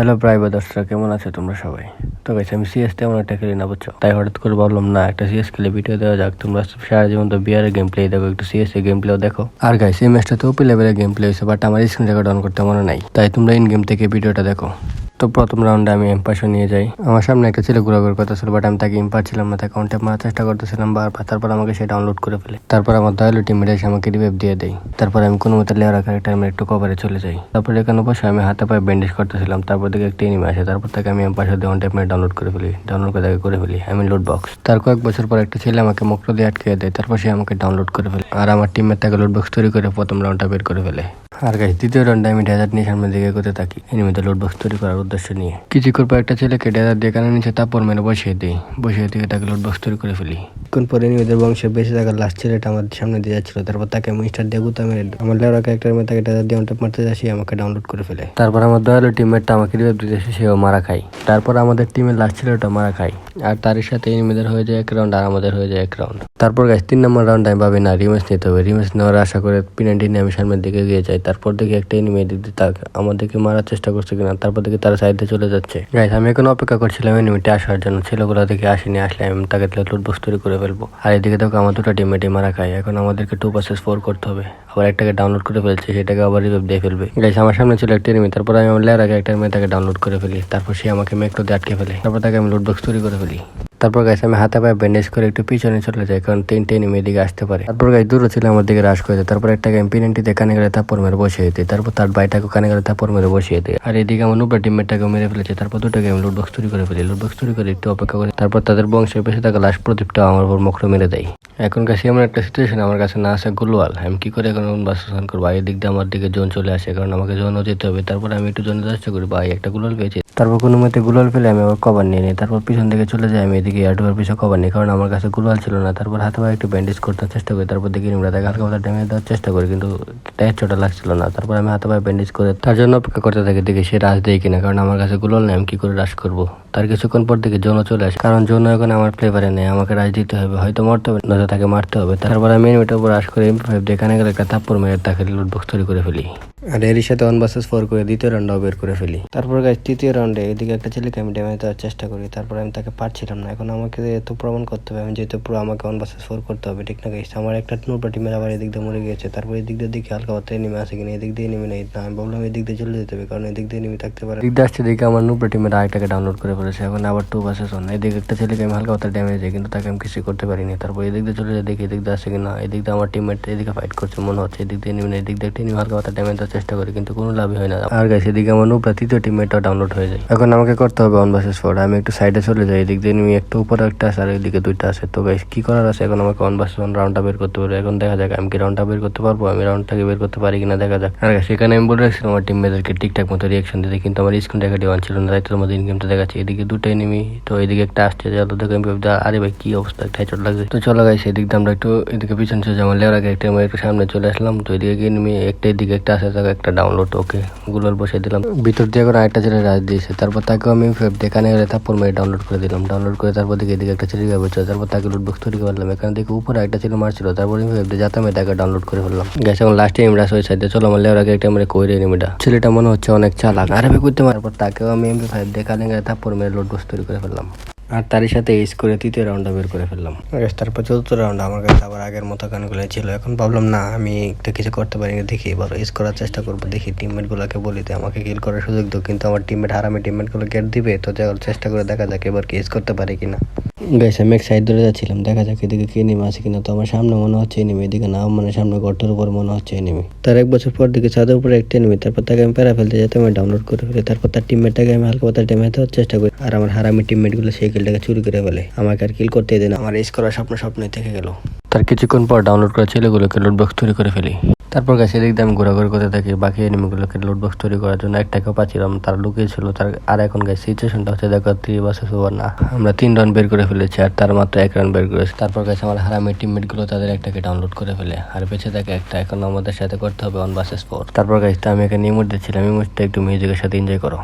Hello private দর্শক, কেমন আছে তোমরা সবাই? তো গেছে আমি সিএস তেমন একটা খেলি না, বুঝছ? তাই হঠাৎ করে ভাবলাম, না, একটা সিএস খেলে ভিডিও দেওয়া যাক। তোমরা সারা জীবন তো বিয়ারের গেম প্লে দেখো, একটু সিএস এর গেম প্লেও দেখো। আর গাইস এই ম্যাচটা তো ওপি লেভেলের গেম প্লে হয়েছে বাট আমার স্ক্রিন রেকর্ড অন করতে মনে নাই। তাই তোমরা ইন গেম থেকে ভিডিওটা দেখো। তো প্রথম রাউন্ডে আমি এম্পাসও নিয়ে যাই। আমার সামনে একটা ছেলে ঘোরাঘুরি কথা ছিল বাট আমি তাকে ইম্পার ছিলাম না, তাকে কন্ট্যাক্ট মারার চেষ্টা করতেছিলাম বারবার তারপর আমাকে সে ডাউনলোড করে ফেলে। তারপর আমার দয়ালু টিমমেট এসে আমাকে রিভাইভ দিয়ে দেয়। তারপর আমি কোনো মতো লেয়ার ক্যারেক্টার আমি একটু কভারে চলে যাই। তারপর এখানে বসে আমি হাতে পায়ে ব্যান্ডেজ করতেছিলাম, তারপর থেকে একটা এনিমে আসে, তারপর তাকে আমি এম্পাসে দিয়ে অন টাইমে ডাউনলোড করে ফেলি ডাউনলোড করে, তাকে করে ফেলি, আমি লোড বক্স তার কয়েক বছর পর একটা ছেলে আমাকে মুক্ত দিয়ে আটকে দেয়, তারপর সে আমাকে ডাউনলোড করে ফেলে। আর আমার টিমমেট তাকে লোড বক্স তৈরি করে প্রথম রাউন্ডটা বের করে ফেলে। আর গাইস দ্বিতীয় রাউন্ডে আমি ডেজার্ট নিয়ে সামনের দিকে করতে থাকি। এনিমিতে লোড বক্স তৈরি করার উদ্দেশ্য নিয়ে। কিছুক্ষণ পর একটা ছেলেকে ডেজার্ট দিয়ে কানে নিচে তারপর মেরে বসিয়ে দিই। বসিয়ে দিয়ে তাকে লোড বক্স তৈরি করে ফেলি। কোন পরে এনিমিদের বংশে বেঁচে থাকার লাস্ট ছেলেটা আমার সামনে দিয়ে যাচ্ছিল। তারপর তাকে আমি স্টার দিয়ে গুতা মেরে আমার লেওরা ক্যারেক্টার মেয়ে তাকে ডেজার্ট দিয়ে অনটপ মারতে যাচ্ছি আমাকে ডাউনলোড করে ফেলে। তারপর আমার দয়ালু টিমমেটটা আমাকে রিভাইভ দিতে এসে সেও মারা খায়। তারপর আমাদের টিমের লাস্ট ছেলেটা মারা খায়। আর তার সাথে এনিমিদের হয়ে যায় এক রাউন্ড আর আমাদের হয়ে যায় এক রাউন্ড তারপর গাছ তিন নম্বর রাউন্ড আমি ভাবি, না রিমেস নিতে হবে। রিমেস নেওয়ার আশা করে পিনাল্টি নিয়ে আমি সামনের দিকে গিয়ে যাই তারপর দেখি একটা এনিমি দিক দিয়ে তাকে আমাদেরকে মারার চেষ্টা করছে কিনা। তারপর দেখি তারা সাইডে চলে যাচ্ছে। গাইস আমি এখন অপেক্ষা করছিলাম এনিমিটি আসার জন্য। ছেলেগুলো দেখে আসেনি, আসলে আমি তাকে লুট বক্স তৈরি করে ফেলব। আর এদিকে দেখো, আমার দুটো টিমমেটই মারা খায়। এখন আমাদেরকে টু পার্সেস ফোর করতে হবে। আবার একটাকে ডাউনলোড করে ফেলছে, সেটাকে আবার রিভাইভ দিয়ে ফেলবে। গাইস আমার সামনে ছিল একটা এনিমি তারপর আমি আমার লেয়ার আগে একটা মেয়ে তাকে ডাউনলোড করে ফেলি। তারপর সে আমাকে মেকটো দিয়ে আটকে ফেলে। তারপর তাকে আমি লুট বক্স তৈরি করে ফেলি। properly. তারপর গাইছে আমি হাতে পায়ে ব্যান্ডেজ করে একটু পিছনে চলে যাই, কারণ তিনটে এনিমি এদিকে আসতে পারে। তারপর গাছ দূরে ছিল আমার দিকে রাশ করে দেয় তারপর একটা গেম পিনেন্টিতে কানে গেলে তারপর মেরে বসিয়ে দিই। তারপর তার বাইটাকে কানে গেলে তারপর মেরে বসিয়ে দিই। আর এদিকে আমার নুবরা টিমমেটটাকে মেরে ফেলেছে। তারপর দুটো গেম লুট বক্স তৈরি করে ফেলি। লুট বক্স তৈরি করে একটু অপেক্ষা করে। তারপর তাদের বংশের বেশি থাকা লাস্ট প্রদীপটা আমার উপর মুখটা মেরে দেয়। এখন কাছে এমন একটা সিচুয়েশন আমার কাছে না আসে গুলওয়াল। আমি কি করে এখন বাস্তবায়ন করব? এই দিক দিয়ে আমার দিকে জোন চলে আসে, কারণ আমাকে জোনও যেতে হবে। তারপর আমি একটু জোনে চেষ্টা করি, ভাই, একটা গুলাল পেয়েছি। তারপর কোনো মতে গুলাল ফেলে আমি আবার কভার নিয়ে নিই। তারপর পিছন দিকে চলে যাই আমি এদিকে এয়ারডোর পিছনে কভার নিই, কারণ আমার কাছে গুলাল ছিল না। তারপর হাতে পায়ে একটু ব্যান্ডেজ করতে চেষ্টা করি, তারপর দেখি আমরা তাকে হালকা পাতলা ড্যামেজ দেওয়ার চেষ্টা করি, কিন্তু টায়ার চোটা লাগছিল না। তারপর আমি হাতে পায়ে ব্যান্ডেজ করে তার জন্য অপেক্ষা করতে থাকি, দেখি সে রাশ দেয় কিনা, কারণ আমার কাছে গুলাল নেই, আমি কি করে রাশ করব? তার কিছুক্ষণ পর থেকে জোনও চলে আসে, কারণ জোন এখন আমার ফ্লেভারে নেই, আমাকে রাজ দিতে হবে, হয়তো মরতে হবে, নয়তো তাকে মারতে হবে। তারপর আমি এনিমিটার উপর রাশ করে দেখানে গেলে একটা থাপ্পড় মেরে তাকে লুট বক্স তৈরি করে ফেলি। আর এরই সাথে ওয়ান ভার্সেস ফোর করে দ্বিতীয় রাউন্ডও বের করে ফেলি। তারপর গাছ তৃতীয় রাউন্ডে এদিকে একটা ছেলেকে আমি ড্যামেজ দেওয়ার চেষ্টা করি, তারপর আমি তাকে পারছিলাম না। এখন আমাকে এত প্রমাণ করতে হবে আমি যেহেতু পুরো আমাকে ওয়ান ভার্সেস ফোর করতে হবে ঠিক না গাইস আমার একটা নোটা টিমের আবার এদিক দিয়ে মরে গিয়েছে তারপর এদিক দিয়ে দেখি হালকা পাত্রে নেমে আসে কিনা এদিক দিয়ে নেমে নেই না আমি ভাবলাম এদিক দিয়ে চলে যেতে হবে কারণ এদিক দিয়ে নেমে থাকতে পারে এদিক দিয়ে আসছে দেখে আমার নুপরা টিমের আরেকটাকে ডাউনলোড করে ফেলেছে এখন আবার টু ভার্সেস ওয়ান এদিকে একটা ছেলেকে আমি হালকা পাত্রে ড্যামেজ দিই কিন্তু তাকে আমি কিছু করতে পারিনি তারপর এদিক দিয়ে চলে যায় দেখি এদিক দিয়ে আসে কিনা এদিক দিয়ে আমার টিমমেট এদিকে ফাইট করছে মনে হচ্ছে এদিক দিয়ে নেমে এদিক দিয়ে নেমে হালকা পাত্রে ড্যামেজ দেওয়ার চেষ্টা করি কিন্তু কোনো লাভই হয় না আর গাছ এদিকে আমার নুপরা তৃতীয় টিমমেটটাও ডাউনলোড হয়ে যায় এখন আমাকে করতে হবে ওয়ান ভার্সেস ফোর আমি একটু সাইডে চলে যাই এদিক দিয়ে নেমে একটু উপরে একটা আছে আর এদিকে দুইটা আছে। তো গাইস কি করার আছে? এখন আমাকে ওয়ান রাউন্ডটা বের করতে পারব। এখন দেখা যাক আমি কি রাউন্ডটা বের করতে পারব? আমি রাউন্ডটাকে বের করতে পারি কিনা দেখা যাক। আর সেখানে আমি বলে রাখছিলাম আমার টিম মেয়েদেরকে ঠিকঠাক মতো রিয়াকশন দিতে কিন্তু আমার স্ক্রিন রেখাটি ওয়ান ছিল না তাই তোর মধ্যে ইনকামটা দেখাচ্ছে। এদিকে দুটো এনিমি তো এদিকে একটা আসছে যত দেখে আমি ভাবছি, আরে ভাই কি অবস্থা? একটা চোট লাগছে। তো চলো গাইছে এদিক দিয়ে আমরা একটু এদিকে পিছন চলে যাব। লেওয়ার আগে একটা আমি একটু সামনে চলে আসলাম। তো এদিকে এনিমি একটা এদিকে একটা আসে তাকে একটা ডাউনলোড ওকে। গুগল বসে দিলাম। ভিতর দিয়ে করে আরেকটা ছেলে রাজ দিয়েছে। তারপর তাকেও আমি দেখানে তারপর মেয়ে ডাউনলোড করে দিলাম। ডাউনলোড করে তারপর দেখে এদিকে একটা ছেলে ব্যবহার ছিল তারপর তাকে লুটবক্স তৈরি করলাম এখানে দেখে উপরে একটা ছেলে মারছিল, তারপর আমি ভেবে আমি তাকে ডাউনলোড করে ফেললাম। গেছে এখন লাস্টে এমরা ওই সাইডে চলো আমার লেওয়ার আগে একটা আমরা কইরে এনিমিটা ছেলেটা মনে হচ্ছে অনেক চালাক। আর আমি করতে পারব পর তাকেও আমি এমপি ফাইভ গেলে তারপর মেরে লুটবক্স তৈরি করে ফেললাম। আর তারই সাথে এস করে তৃতীয় রাউন্ডটা বের করে ফেললাম। তারপর চতুর্থ রাউন্ড আমার কাছে আবার আগের মতো গানগুলো ছিল। এখন ভাবলাম, না, আমি তো কিছু করতে পারিনি দেখি এবার এস করার চেষ্টা করব, দেখি টিমমেট গুলোকে বলি তো আমাকে কিল করার সুযোগ দেবো কিন্তু আমার টিমমেট হারামে টিমমেটগুলো গেট দিবে, তো চেষ্টা করে দেখা যাক এবার কি এস করতে পারি কিনা। বেশ আমি এক সাইড ধরে যাচ্ছিলাম। দেখা যাক এদিকে কে নেমে আছে কিনা। তো আমার সামনে মনে হচ্ছে এনিমি এদিকে না মানে সামনে গর্তের উপর মনে হচ্ছে এনিমি তার এক বছর পর দিকে ছাদের উপরে একটা এনিমি তারপর তাকে আমি প্যারা ফেলতে যেতে আমি ডাউনলোড করে ফেলি। তারপর তার টিমমেটটাকে আমি হালকা পাতা ড্যামেজ দেওয়ার চেষ্টা করি। আর আমার হারামি টিমমেটগুলো সেই কিলটাকে চুরি করে ফেলে। আমাকে আর কিল করতে দেয় না। আমার এস করার স্বপ্ন স্বপ্নই থেকে গেল। তার কিছুক্ষণ পর ডাউনলোড করা ছেলেগুলোকে লোডবক্স তৈরি করে ফেলি। তারপর গাছে এদিক আমি ঘোরাঘুরি করতে থাকি, বাকি এনিমিগুলোকে লোডবক্স তৈরি করার জন্য একটাকেও পাচ্ছিলাম তার লুকিয়ে ছিল তার আর এখন গাছ সিচুয়েশনটা হচ্ছে, দেখো থ্রি বাসে সুবার না, আমরা তিন রান বের করে ফেলেছি, আর তার মাত্র এক রান বের করেছি। তারপর গাছে আমার হারামের টিমমেটগুলো তাদের একটাকে ডাউনলোড করে ফেলে, আর বেঁচে থাকে একটা, এখন আমাদের সাথে করতে হবে অন বাসেস ফোর তারপর গাছটা আমি এখানে ইমোট দিচ্ছিলাম ইমোটটা একটু মিউজিকের সাথে এনজয় করো।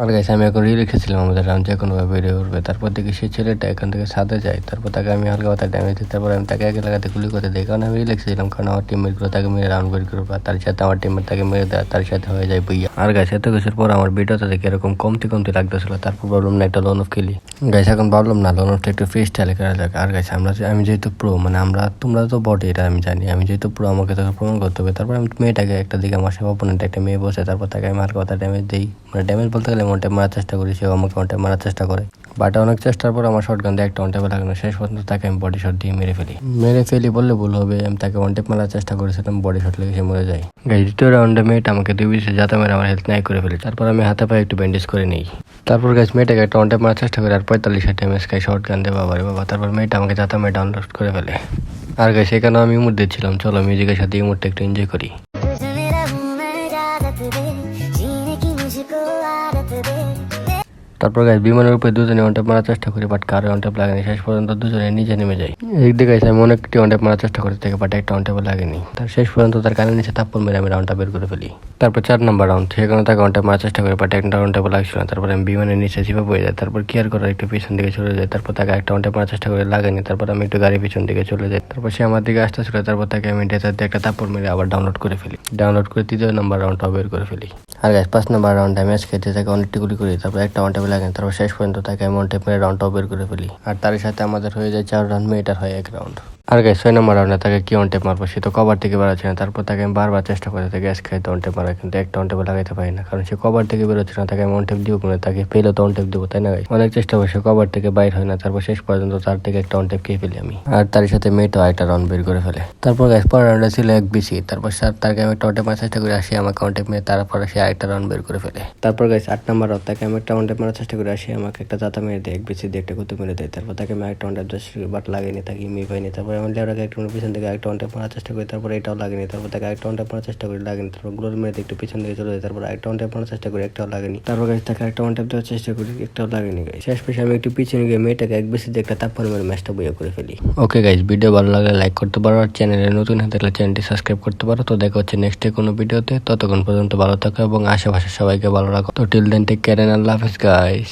আর গাইছে আমি এখন রিল রেখেছিলাম আমাদের রাউন্ড যে কোনো ভাবে বেরিয়ে উঠবে। তারপর দেখি সেই ছেলেটা এখান থেকে সাদে যায়। তারপর তাকে আমি হালকা পাতা ড্যামেজ দিই। তারপর আমি তাকে একে লাগাতে গুলি করতে দিই। কারণ আমি রিল রেখেছিলাম, কারণ আমার টিমমেটগুলো তাকে মেরে রাউন্ড বের করব। তার সাথে আমার টিমমেট তাকে মেরে দেয়, তার সাথে হয়ে যায় বইয়া। আর গাইছে এত কিছুর পর আমার ভিডিওটা দেখে এরকম কমতি কমতি লাগতেছিল। তারপর ভাবলাম না একটা লোন অফ খেলি। গাইছে এখন ভাবলাম না লোন অফটা একটু ফ্রি স্টাইলে করা যাক। আর গাইছে আমরা আমি যেহেতু প্রো মানে আমরা, তোমরা তো বটে, এটা আমি জানি। আমি যেহেতু প্রো আমাকে তোকে প্রমাণ করতে হবে। তারপর আমি মেয়েটাকে একটা দিকে আমার সে অপোনেন্ট একটা মেয়ে বসে, তারপর তাকে আমি হালকা কথা ড্যামেজ দিই। মানে ড্যামেজ বলতে গেলে ওয়ান মারার চেষ্টা করি, সেও আমাকে ওয়ান মারার চেষ্টা করে। বাট অনেক চেষ্টার পর আমার শর্ট গান একটা ওয়ান টাইমে লাগানো শেষ পর্যন্ত তাকে আমি বডি শট দিয়ে মেরে ফেলি। মেরে ফেলি বললে ভুল হবে, আমি তাকে ওয়ান মারার চেষ্টা করেছিলাম বডি শট লেগে সে মরে যায়। গাই দ্বিতীয় রাউন্ডে মেয়েটা আমাকে দুই বিশে যাতে মেরে আমার হেলথ নাই করে ফেলি তারপর আমি হাতে পায়ে একটু ব্যান্ডেজ করে নিই। তারপর গাছ মেয়েটাকে একটা ওয়ান মারার চেষ্টা করি, আর পঁয়তাল্লিশ ষাট এমএস খাই শর্ট গান দিয়ে বাবা রে বাবা। তারপর মেয়েটা আমাকে যাতা মেয়ে ডাউনলোড করে ফেলে। আর গাছ সেখানে আমি ইমোট দিচ্ছিলাম চলো মিউজিকের সাথে ইমোটটা একটু এনজয় করি। তারপর গাছ বিমানের উপরে দুজনে অনটেপ মারার চেষ্টা করি বাট কারও অনটেপ লাগেনি। শেষ পর্যন্ত দুজনে নিচে নেমে যায় এক দিকে গাইছে আমি অনেকটি অনটেপ মারার চেষ্টা করতে থেকে বাট একটা অনটেপ লাগেনি। তার শেষ পর্যন্ত তার কানে নিচে তাপ্পর মেরে আমি রাউন্ডটা বের করে ফেলি। তারপর চার নাম্বার রাউন্ড সেখানে তাকে অনটেপ মারার চেষ্টা করি বাট একটা অনটেপ লাগছিল না। তারপর আমি বিমানের নিচে চিপে পড়ে যায় তারপর কেয়ার করার একটু পিছন দিকে চলে যায় তারপর তাকে একটা অনটেপ মারার চেষ্টা করে, লাগেনি। তারপর আমি একটু গাড়ি পিছন দিকে চলে যাই, তারপর সে আমার দিকে আসতেছিল, তারপর তাকে আমি ডেটার দিয়ে একটা তাপ্পর মেরে আবার ডাউনলোড করে ফেলি। ডাউনলোড করে তৃতীয় নাম্বার রাউন্ডটাও বের করে ফেলি। আর গাছ পাঁচ নম্বর রাউন্ডে ম্যাচ খেতে তাকে অনেকটি গুলি করি, তারপর একটা ওয়ান টেপে লাগেন তারপর শেষ পর্যন্ত তাকে আমি ওয়ান টেপ রাউন্ডটাও বের করে ফেলি। আর তার সাথে আমাদের হয়ে যায় চার রাউন্ড মেয়েটার হয় এক রাউন্ড আর গাছ ছয় নম্বর রাউন্ডে তাকে কি ওয়ান টেপ মারবো সে তো কভার থেকে বেরোচ্ছে না তারপর তাকে আমি বারবার চেষ্টা করে তাকে গ্যাস খাইতে ওয়ান টেপ মারা কিন্তু একটা ওয়ান টেপে লাগাইতে পারি না কারণ সে কভার থেকে বেরোচ্ছে না তাকে আমি ওয়ান টেপ দিব মানে তাকে পেলে তো ওয়ান টেপ দিব তাই না guys? অনেক চেষ্টা করে সে কভার থেকে বাইর হয় না তারপর শেষ পর্যন্ত তার থেকে একটা ওয়ান টেপ খেয়ে ফেলি আমি আর তার সাথে মেয়েটাও একটা রাউন্ড বের করে ফেলে তারপর গ্যাস পরের রাউন্ডে ছিল এক বিসি তারপর স্যার তাকে আমি একটা ওয়ান টেপ মারার চেষ্টা করে আসি আমাকে ওয়ান টেপ মেরে তারপর সে আরেকটা রাউন্ড বের করে ফেলে তারপর গাছ আট নাম্বার রাউন্ড তাকে আমি একটা ওয়ান টেপ মারার চেষ্টা করে আসি আমাকে একটা জাতা মেরে দেয় এক বিসি দিয়ে একটা কুতু মেরে দেয় তারপর তাকে আমি একটা ওয়ান টেপ বাট লাগেনি তাকে মেয়ে পাইনি তারপর আমি লেওয়াকে একটু পিছন থেকে একটা ওয়ান টেপ মারার চেষ্টা করি, তারপর এটাও লাগেনি, তারপর তাকে একটা ওয়ান মারার চেষ্টা করি, লাগেনি। তারপর গ্লোর মেরে একটু পিছন দিকে চলে যায় তারপর একটা ওয়ান টেপ মারার চেষ্টা করি, একটাও লাগেনি। তারপর গাছ তাকে একটা ওয়ান টেপ দেওয়ার চেষ্টা করি, একটাও লাগেনি গাইস শেষ পেশে আমি একটু পিছনে গিয়ে মেয়েটাকে এক বেশি দিয়ে একটা তাপ্পর মেরে ম্যাচটা বইয়া করে ফেলি। ওকে গাইস ভিডিও ভালো লাগলে লাইক করতে পারো, আর চ্যানেলে নতুন থাকলে চ্যানেলটি সাবস্ক্রাইব করতে পারো। তো দেখা হচ্ছে নেক্সট ডে কোনো ভিডিওতে ততক্ষণ পর্যন্ত ভালো থাকো এবং আশেপাশে সবাইকে ভালো রাখো। তো টিল দেন টেক কেয়ার আল্লাহ হাফিজ গাইস